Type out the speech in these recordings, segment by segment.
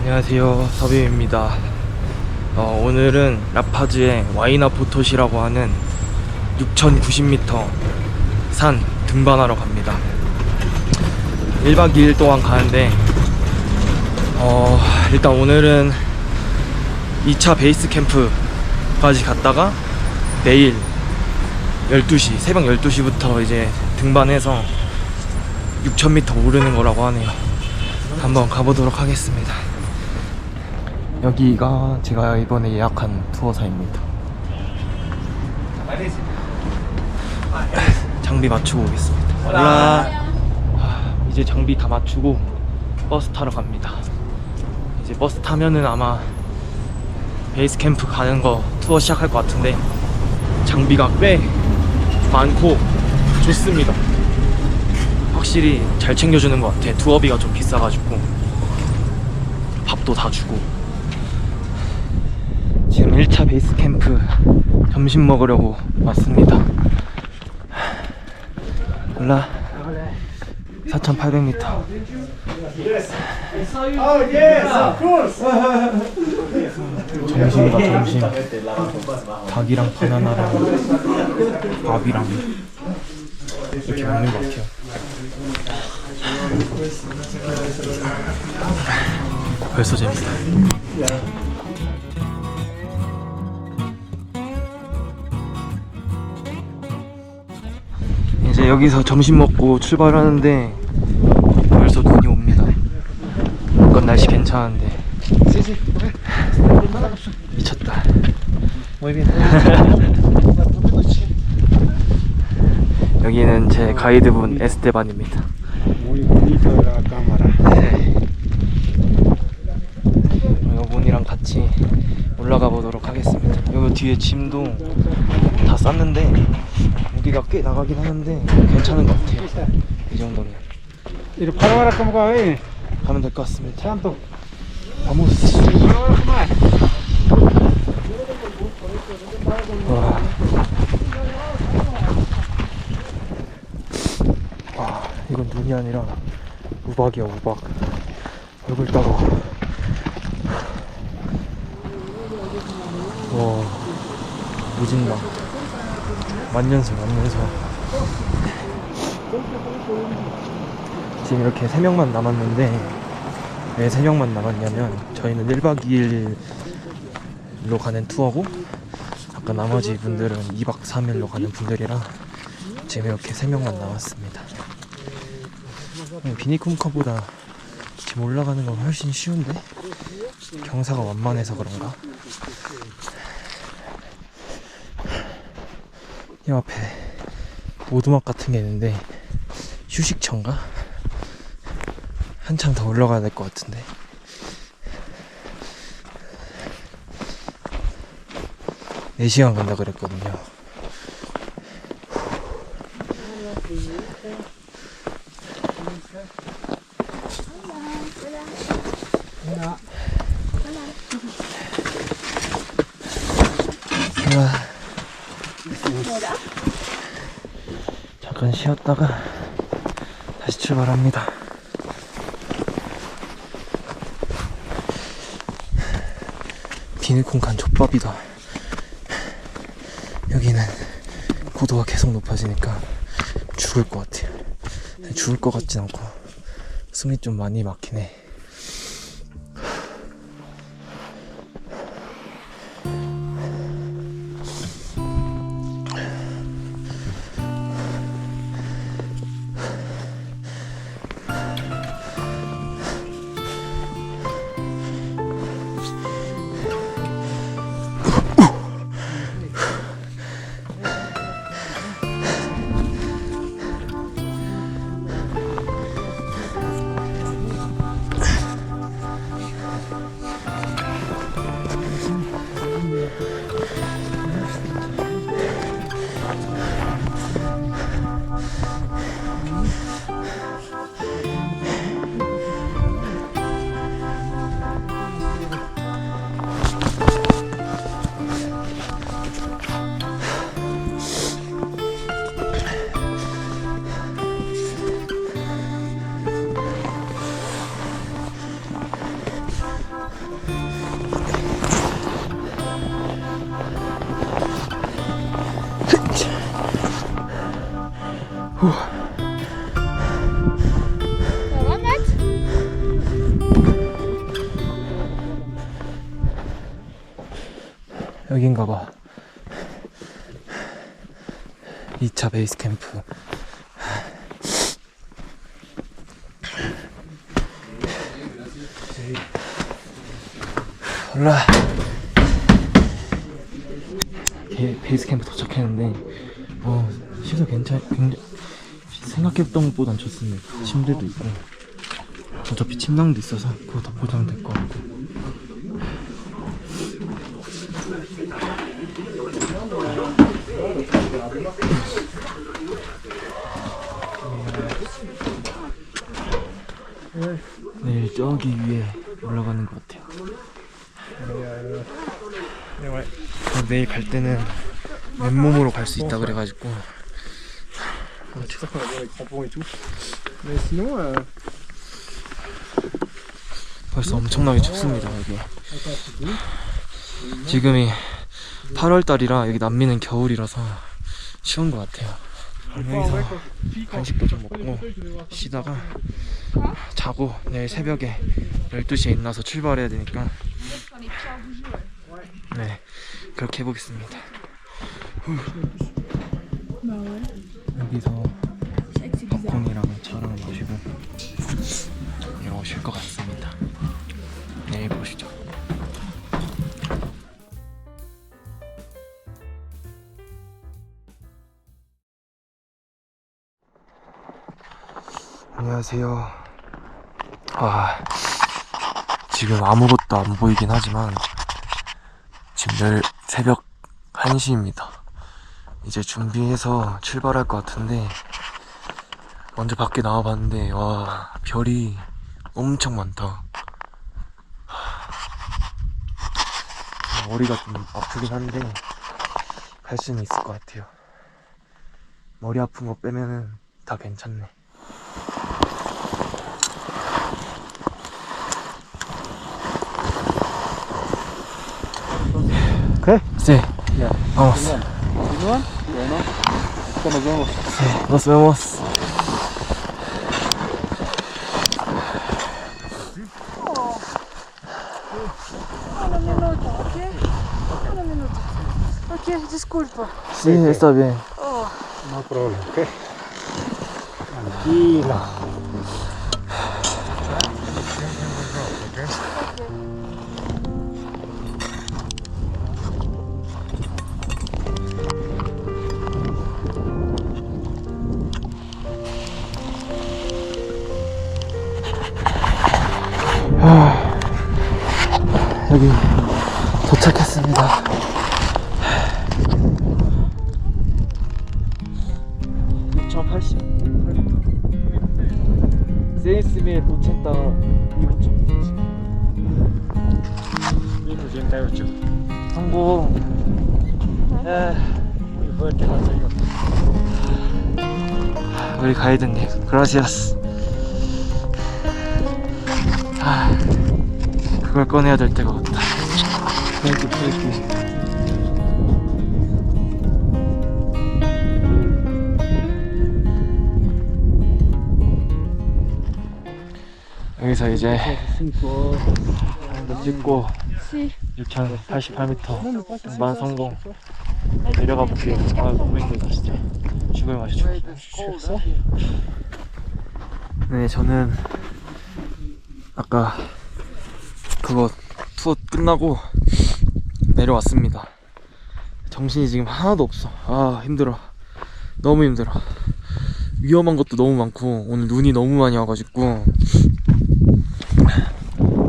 안녕하세요. 서비입니다. 어, 오늘은 라파즈의 와이나 포토시라고 하는 6090m 산 등반하러 갑니다. 1박 2일 동안 가는데 어, 일단 오늘은 2차 베이스 캠프까지 갔다가 내일 12시 새벽 12시부터 이제 등반해서 6000m 오르는 거라고 하네요. 한번 가보도록 하겠습니다 여기가 제가 이번에 예약한 투어사입니다. 장비 맞추고 오겠습니다. 올라. 아, 이제 장비 다 맞추고 버스 타러 갑니다. 이제 버스 타면은 아마 베이스 캠프 가는 거 투어 시작할 것 같은데 장비가 꽤 많고 좋습니다. 확실히 잘 챙겨주는 것 같아. 투어비가 좀 비싸가지고 밥도 다 주고 지금 1차 베이스 캠프 점심 먹으려고 왔습니다. 올라. 4,800m Oh yes, of course. 점심이다 점심. 닭이랑 바나나랑 밥이랑 이렇게 먹는 것 같아요. 벌써 재밌다 여기서 점심 먹고 출발하는데 벌써 눈이 옵니다 이건 날씨 괜찮은데 미쳤다. 여기는 제 가이드분 에스테반입니다. Cámara. 여분이랑 같이 올라가 보도록 하겠습니다. 여기 뒤에 짐도 다 쌌는데 무게가 꽤 나가긴 하는데 괜찮은 것 같아요. 이 정도면 ¿Y el paro ahora cómo va a ver? 가면 될 것 같습니다. Santo. 바모스. 와. 와, 이건 눈이 아니라 우박이야, 우박. 얼굴 따로. 와, 무진강. 만년설, 만년설. 지금 이렇게 3명만 남았는데, 왜 3명만 남았냐면, 저희는 1박 2일로 가는 투어고, 아까 나머지 분들은 2박 3일로 가는 분들이라 지금 이렇게 3명만 남았습니다. 비니쿰커보다 지금 올라가는 건 훨씬 쉬운데? 경사가 완만해서 그런가? 이 앞에 오두막 같은 게 있는데 휴식처인가? 한참 더 올라가야 될 것 같은데 4시간 간다 그랬거든요. 우 잠깐 쉬었다가 다시 출발합니다. 비닐콩칸 족밥이다. 여기는 고도가 계속 높아지니까 죽을 것 같아요. 죽을 것 같진 않고 숨이 좀 많이 막히네. 여긴가 봐. 2차 베이스 캠프. 올라. 게- 베이스 캠프 도착했는데, 어, 시설 괜찮, 굉장히, 생각했던 것보단 좋습니다. 침대도 있고, 어차피 침낭도 있어서 다 보장될 것 같고. 내일 저기 위에 올라가는 것 같아요. 어, 내일 갈 때는 맨몸으로 갈 수 있다 그래가지고 Mais sinon, euh, 벌써 엄청나게 춥습니다 여기. 지금이 8월 달이라 여기 남미는 겨울이라서 추운 것 같아요. 여기서 간식도 좀 먹고 쉬다가 자고 내일 새벽에 12시에 일어나서 출발해야 되니까 네 그렇게 해보겠습니다. 후. 여기서 팝콘이랑 차랑 마시고 이러고 쉴것 같습니다. 내일 보시죠. 안녕하세요. 아, 지금 아무것도 안 보이긴 하지만, 지금 내일 새벽 1시입니다. 이제 준비해서 출발할 것 같은데, 먼저 밖에 나와봤는데, 와, 별이 엄청 많다. 하, 머리가 좀 아프긴 한데, 갈 수는 있을 것 같아요. 머리 아픈 거 빼면은 다 괜찮네. ¿qué? Sí, Ya. vamos. Bueno, ahorita nos vemos. Sí, nos vemos. Una minuta, ok? Una minuta. Ok, disculpa. Sí, está bien. Oh, No problema, ¿ok? Tranquila. 여기 도착했습니다. 세이스미에 도착다 2분 Bien, 88. 성공. 에, Muy fuerte la señor. 우리 가이드님, 그라시아스. 아, 그걸 꺼내야 될 때가 왔다. 땡큐, 땡큐. 여기서 이제 찍고 sí. 6,088m 등반 성공 내려가 볼게요 아 너무 힘들다 진짜 죽을 맛이 죽네 저는 아까 그거 투어 끝나고 내려왔습니다. 정신이 지금 하나도 없어. 아 힘들어. 너무 힘들어. 위험한 것도 너무 많고 오늘 눈이 너무 많이 와가지고.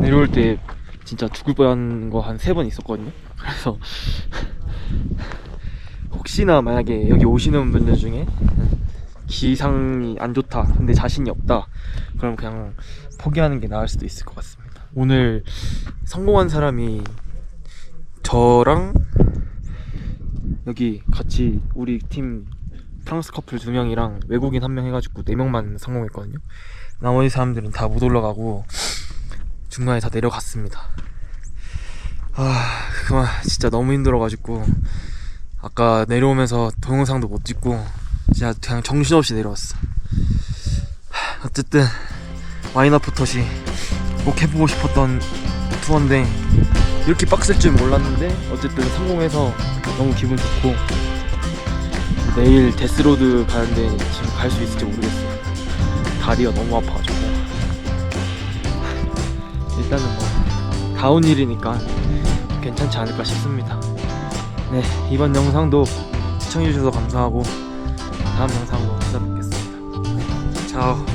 내려올 때 진짜 죽을 뻔한 거 한 세 번 있었거든요. 그래서 혹시나 만약에 여기 오시는 분들 중에 기상이 안 좋다, 근데 자신이 없다, 그럼 그냥 포기하는 게 나을 수도 있을 것 같습니다. 오늘 성공한 사람이 저랑 여기 같이 우리 팀 프랑스 커플 두 명이랑 외국인 한 명 해가지고 네 명만 성공했거든요. 나머지 사람들은 다 못 올라가고 중간에 다 내려갔습니다. 아 그만 진짜 너무 힘들어가지고 아까 내려오면서 동영상도 못 찍고 진짜 그냥 정신없이 내려왔어. 하, 어쨌든 와인아프 텄이 꼭 해보고 싶었던 투어인데 이렇게 빡셀 줄 몰랐는데 어쨌든 성공해서 너무 기분 좋고 내일 데스로드 가는데 지금 갈 수 있을지 모르겠어요 다리가 너무 아파가지고. 일단은 뭐 다운힐이니까 괜찮지 않을까 싶습니다. 네 이번 영상도 시청해주셔서 감사하고 다음 영상으로 찾아뵙겠습니다. 자오